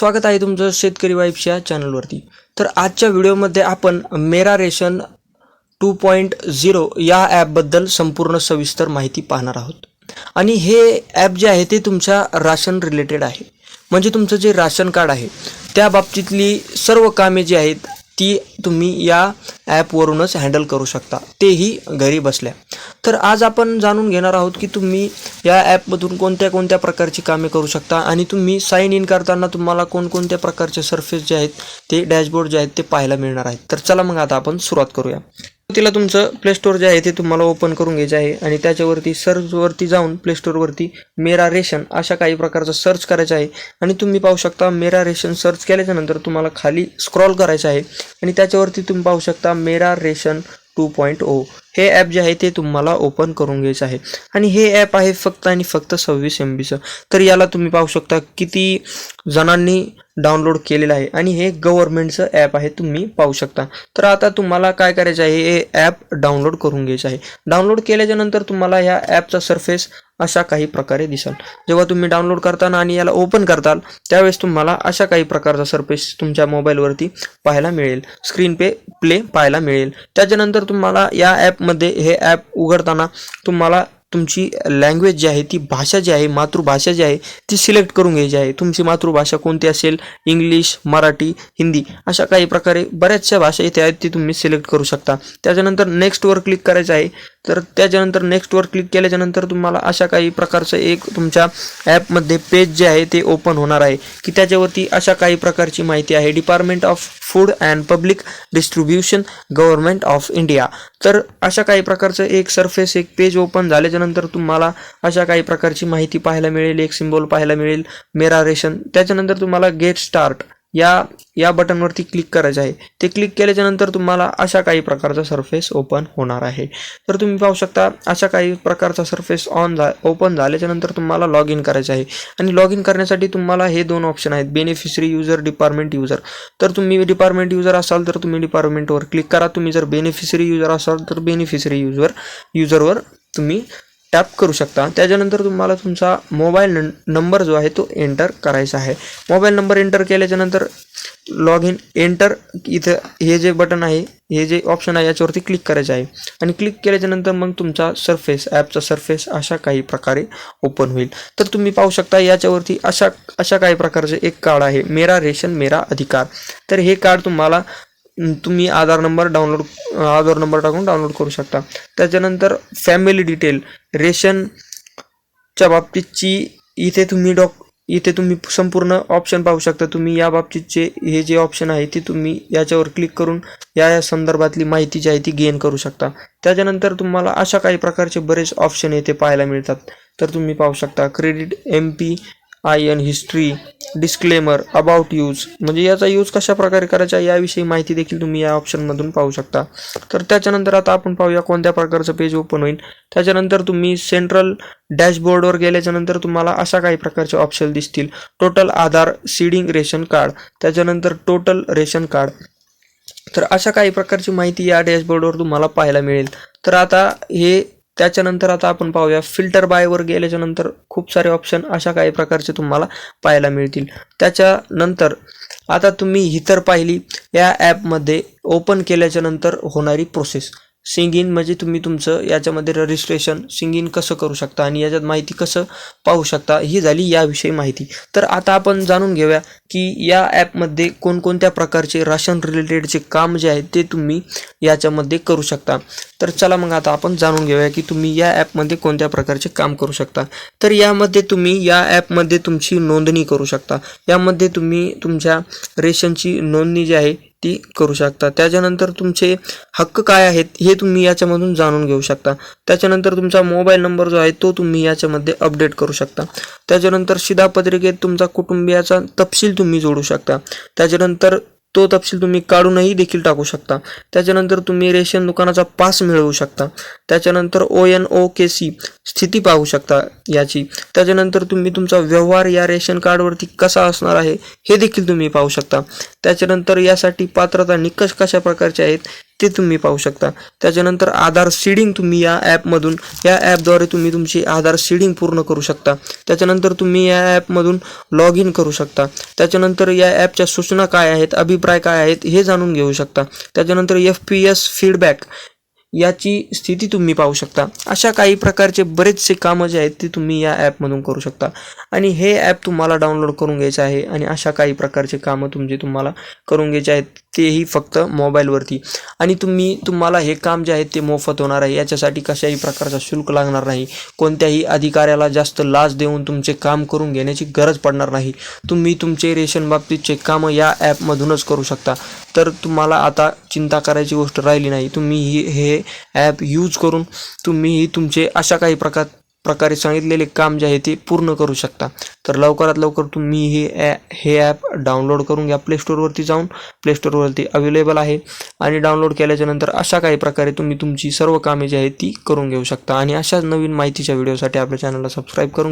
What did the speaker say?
स्वागत आहे तुमचं शेतकरी वाईफच्या या चॅनलवरती तर आजच्या व्हिडिओमध्ये आपण मेरा रेशन टू पॉईंट झिरो या ॲपबद्दल संपूर्ण सविस्तर माहिती पाहणार आहोत. आणि हे ॲप जे आहे ते तुमच्या राशन रिलेटेड आहे. म्हणजे तुमचं जे राशन कार्ड आहे त्या बाबतीतली सर्व कामे जी आहेत ती तुम्ही या ॲपवरूनच हँडल करू शकता. तेही घरी बसल्या. तर आज आपण जाणून घेणार आहोत की तुम्ही या ॲपमधून कोणत्या कोणत्या प्रकारची कामे करू शकता आणि तुम्ही साईन इन करताना तुम्हाला कोणकोणत्या प्रकारचे सर्फेस जे आहेत ते डॅशबोर्ड जे आहेत ते पाहायला मिळणार आहेत. तर चला मग आता आपण सुरुवात करूया. तिला तुमचं प्ले स्टोअर जे आहे ते तुम्हाला ओपन करून घ्यायचं आहे आणि त्याच्यावरती सर्चवरती जाऊन प्ले स्टोअरवरती मेरा रेशन अशा काही प्रकारचं सर्च करायचं आहे. आणि तुम्ही पाहू शकता मेरा रेशन सर्च केल्याच्यानंतर तुम्हाला खाली स्क्रॉल करायचं आहे आणि त्याच्यावरती तुम्ही पाहू शकता मेरा रेशन टू पॉईंट ओ हे ॲप जे आहे ते तुम्हाला ओपन करून घ्यायचं आहे. आणि हे ॲप आहे फक्त आणि फक्त सव्वीस एम बीचं तर याला तुम्ही पाहू शकता किती जणांनी डाउनलोड केलेलं आहे. आणि हे गव्हर्नमेंटचं ॲप आहे तुम्ही पाहू शकता. तर आता तुम्हाला काय करायचं आहे हे ॲप डाउनलोड करून घ्यायचं आहे. डाउनलोड केल्याच्यानंतर तुम्हाला ह्या ॲपचा सरफेस अशा काही प्रकारे दिसाल. जेव्हा तुम्ही डाउनलोड करताना आणि याला ओपन करताल त्यावेळेस तुम्हाला अशा काही प्रकारचा सरफेस तुमच्या मोबाईलवरती पाहायला मिळेल. स्क्रीन पे प्ले पाहायला मिळेल. त्याच्यानंतर तुम्हाला या ॲपमध्ये हे ॲप उघडताना तुम्हाला तुमची लँग्वेज जी आहे ती भाषा जी आहे मातृभाषा जी आहे ती सिलेक्ट करून घ्यायची आहे. तुमची मातृभाषा कोणती असेल? इंग्लिश मराठी हिंदी अशा काही प्रकारे बऱ्याचशा भाषा इथे आहेत ती तुम्ही सिलेक्ट करू शकता. त्याच्यानंतर नेक्स्टवर क्लिक करायचं आहे. तर त्याच्यानंतर नेक्स्टवर क्लिक केल्याच्यानंतर तुम्हाला अशा काही प्रकारचं एक तुमच्या ॲपमध्ये पेज जे आहे ते ओपन होणार आहे. की त्याच्यावरती अशा काही प्रकारची माहिती आहे. Department of food and public distribution government of India तर अशा काही प्रकारचं एक सरफेस एक पेज ओपन झाल्याच्यानंतर तुम्हाला अशा काही प्रकारची माहिती पाहायला मिळेल एक सिम्बॉल पाहायला मिळेल मेरा रेशन त्याच्यानंतर तुम्हाला गेट स्टार्ट या या बटनवरती क्लिक करायचं आहे. ते क्लिक केल्याच्यानंतर तुम्हाला अशा काही प्रकारचा सरफेस ओपन होणार आहे. तर तुम्ही पाहू शकता अशा काही प्रकारचा सरफेस ऑन झा ओपन झाल्याच्यानंतर तुम्हाला लॉग इन करायचं आहे. आणि लॉग इन करण्यासाठी तुम्हाला हे दोन ऑप्शन आहेत बेनिफिशरी युजर डिपार्टमेंट युजर तर तुम्ही डिपार्टमेंट युजर असाल तर तुम्ही डिपार्टमेंटवर क्लिक करा. तुम्ही जर बेनिफिशरी युजर असाल तर बेनिफिशरी युजर युजरवर तुम्ही टॅप करू शकता. त्याच्यानंतर तुम्हाला तुमचा मोबाईल नं नंबर जो आहे तो एंटर करायचा आहे. मोबाईल नंबर एंटर केल्याच्यानंतर लॉग इन एंटर इथं हे जे बटन आहे हे जे ऑप्शन आहे याच्यावरती क्लिक करायचं आहे. आणि क्लिक केल्याच्यानंतर मग तुमचा सरफेस ॲपचा सरफेस अशा काही प्रकारे ओपन होईल. तर तुम्ही पाहू शकता याच्यावरती अशा अशा काही प्रकारचे एक कार्ड आहे. मेरा रेशन मेरा अधिकार. तर हे कार्ड तुम्हाला तुम्ही Aadhaar number download Aadhaar number टाकून डाउनलोड करू शकता. त्याच्यानंतर फॅमिली डिटेल रेशनच्या बाबतीतची इथे तुम्ही डॉक इथे तुम्ही संपूर्ण ऑप्शन पाहू शकता. तुम्ही या बाबतीतचे हे जे ऑप्शन आहे ते तुम्ही याच्यावर क्लिक करून या या संदर्भातली माहिती जी आहे ती गेन करू शकता. त्याच्यानंतर तुम्हाला अशा काही प्रकारचे बरेच ऑप्शन येथे पाहायला मिळतात. तर तुम्ही पाहू शकता. Credit M P I N history disclaimer about use म्हणजे याचा यूज कशा प्रकारे करायचा याविषयी माहिती देखील तुम्ही या ऑप्शनमधून पाहू शकता. तर त्याच्यानंतर आता आपण पाहूया कोणत्या प्रकारचं पेज ओपन होईल. त्याच्यानंतर तुम्ही सेंट्रल डॅशबोर्डवर गेल्याच्यानंतर तुम्हाला अशा काही प्रकारचे ऑप्शन दिसतील. Total Aadhaar seeding ration card त्याच्यानंतर टोटल रेशन कार्ड तर अशा काही प्रकारची माहिती या डॅशबोर्डवर तुम्हाला पाहायला मिळेल. तर आता हे त्याच्यानंतर आता आपण पाहूया. फिल्टर बायवर गेल्याच्यानंतर खूप सारे ऑप्शन अशा काही प्रकारचे तुम्हाला पाहायला मिळतील. त्याच्यानंतर आता तुम्ही ही तर पाहिली. या ॲपमध्ये ओपन केल्याच्यानंतर होणारी प्रोसेस सिंगिन म्हणजे तुम्ही तुमचं याच्यामध्ये रजिस्ट्रेशन सिंगिन कसं करू शकता आणि याच्यात माहिती कसं पाहू शकता ही झाली याविषयी माहिती. तर आता आपण जाणून घेऊया की या ॲपमध्ये कोणकोणत्या प्रकारचे राशन रिलेटेडचे काम जे आहे ते तुम्ही याच्यामध्ये करू शकता. तर चला मग आता आपण जाणून घेऊया की तुम्ही या ॲपमध्ये कोणत्या प्रकारचे काम करू शकता. तर यामध्ये तुम्ही या ॲपमध्ये तुमची नोंदणी करू शकता. यामध्ये तुम्ही तुमच्या रेशनची नोंदणी जी आहे ती करू शकता. त्याच्यानंतर तुमचे हक्क काय आहेत हे तुम्ही याच्यामधून जाणून घेऊ शकता. त्याच्यानंतर तुमचा मोबाईल नंबर जो आहे तो तुम्ही याच्यामध्ये अपडेट करू शकता. त्याच्यानंतर शिधापत्रिकेत तुमचा कुटुंबियाचा तपशील तुम्ही जोडू शकता. त्याच्यानंतर तो तपशील तुम्ही काढूनही देखील टाकू शकता. त्याच्यानंतर तुम्ही रेशन दुकानाचा पास मिळवू शकता. त्याच्यानंतर ओ एन ओ के सी स्थिती पाहू शकता याची. त्याच्यानंतर तुम्ही तुमचा व्यवहार या रेशन कार्डवरती कसा असणार आहे हे देखील तुम्ही पाहू शकता. त्याच्यानंतर यासाठी पात्रता निकष कशा प्रकारचे आहेत ते तुम्ही पाहू शकता. त्याच्यानंतर आधार सीडिंग तुम्ही या ॲपमधून या ॲपद्वारे तुम्ही तुमची आधार सीडिंग पूर्ण करू शकता. त्याच्यानंतर तुम्ही या ॲपमधून लॉग इन करू शकता. त्याच्यानंतर या ॲपच्या सूचना काय आहेत अभिप्राय काय आहेत हे जाणून घेऊ शकता. त्याच्यानंतर एफ पी एस फीडबॅक याची स्थिती तुम्ही पाहू शकता. अशा काही प्रकारचे बरेचसे कामं जे आहेत ते तुम्ही या ॲपमधून करू शकता. आणि हे ॲप तुम्हाला डाउनलोड करून घ्यायचं आहे आणि अशा काही प्रकारचे कामं तुमचे तुम्हाला करून घ्यायचे आहेत. तेही फक्त मोबाईलवरती. आणि तुम्ही तुम्हाला हे काम जे आहे ते मोफत होणार आहे. याच्यासाठी कशाही प्रकारचा शुल्क लागणार नाही. कोणत्याही अधिकाऱ्याला जास्त लाच देऊन तुमचे काम करून घेण्याची गरज पडणार नाही. तुम्ही तुमचे रेशन बाबतीतचे कामं या ॲपमधूनच करू शकता. तर तुम्हाला आता चिंता करायची गोष्ट राहिली नाही. तुम्ही ही हे ॲप यूज करून तुम्हीही तुमचे अशा काही प्रकार प्रकारे सांगितलेले काम जे आहे ते पूर्ण करू शकता. तर लवकरात लवकर तुम्ही हे ॲ हे ॲप डाउनलोड करून घ्या. प्ले स्टोअरवरती जाऊन प्ले स्टोअरवरती अवेलेबल आहे. आणि डाउनलोड केल्याच्यानंतर अशा काही प्रकारे तुम्ही तुमची सर्व कामे जी आहेत ती करून घेऊ शकता. आणि अशाच नवीन माहितीच्या व्हिडिओसाठी आपल्या चॅनलला सबस्क्राईब करून